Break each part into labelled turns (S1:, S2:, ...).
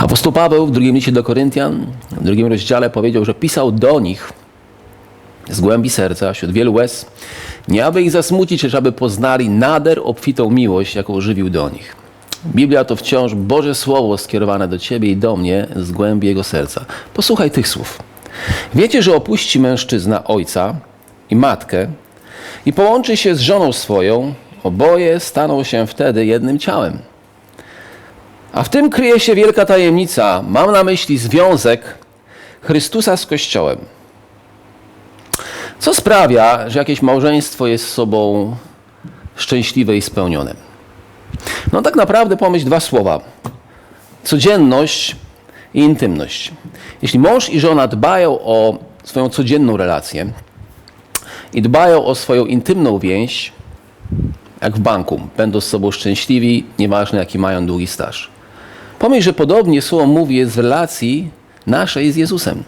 S1: Apostoł Paweł w drugim liście do Koryntian, w drugim rozdziale powiedział, że pisał do nich z głębi serca, wśród wielu łez, nie aby ich zasmucić, lecz aby poznali nader obfitą miłość, jaką żywił do nich. Biblia to wciąż Boże Słowo skierowane do Ciebie i do mnie z głębi Jego serca. Posłuchaj tych słów. Wiecie, że opuści mężczyzna ojca i matkę i połączy się z żoną swoją, oboje staną się wtedy jednym ciałem. A w tym kryje się wielka tajemnica. Mam na myśli związek Chrystusa z Kościołem. Co sprawia, że jakieś małżeństwo jest sobą szczęśliwe i spełnione? No tak naprawdę pomyśl dwa słowa. Codzienność i intymność. Jeśli mąż i żona dbają o swoją codzienną relację i dbają o swoją intymną więź, jak w banku, będą z sobą szczęśliwi, nieważne jaki mają długi staż. Pomyśl, że podobnie Słowo mówi jest w relacji naszej z Jezusem.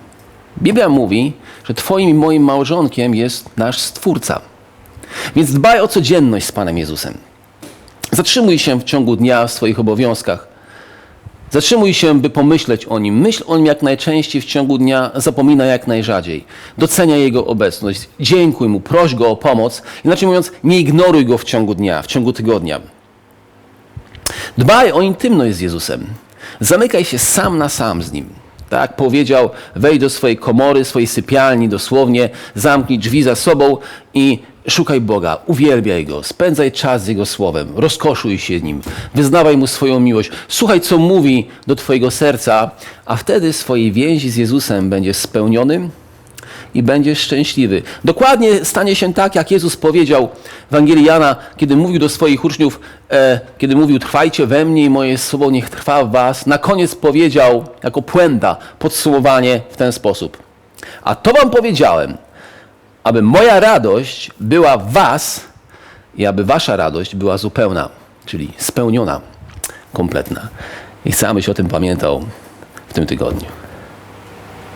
S1: Biblia mówi, że Twoim i moim małżonkiem jest nasz Stwórca. Więc dbaj o codzienność z Panem Jezusem. Zatrzymuj się w ciągu dnia w swoich obowiązkach. Zatrzymuj się, by pomyśleć o Nim. Myśl o Nim jak najczęściej w ciągu dnia, zapomina jak najrzadziej. Docenia Jego obecność. Dziękuj Mu, proś Go o pomoc. Inaczej mówiąc, nie ignoruj Go w ciągu dnia, w ciągu tygodnia. Dbaj o intymność z Jezusem. Zamykaj się sam na sam z Nim. Tak powiedział, wejdź do swojej komory, swojej sypialni, dosłownie, zamknij drzwi za sobą i szukaj Boga, uwielbiaj Go, spędzaj czas z Jego Słowem, rozkoszuj się Nim, wyznawaj Mu swoją miłość, słuchaj, co mówi do Twojego serca, a wtedy swojej więzi z Jezusem będziesz spełniony i będziesz szczęśliwy. Dokładnie stanie się tak, jak Jezus powiedział w Ewangelii Jana, kiedy mówił do swoich uczniów, e, kiedy mówił, trwajcie we mnie i moje słowo niech trwa w was. Na koniec powiedział, jako puenta, podsumowanie w ten sposób. A to wam powiedziałem, aby moja radość była w was i aby wasza radość była zupełna, czyli spełniona, kompletna. I chcę, abyś o tym pamiętał w tym tygodniu.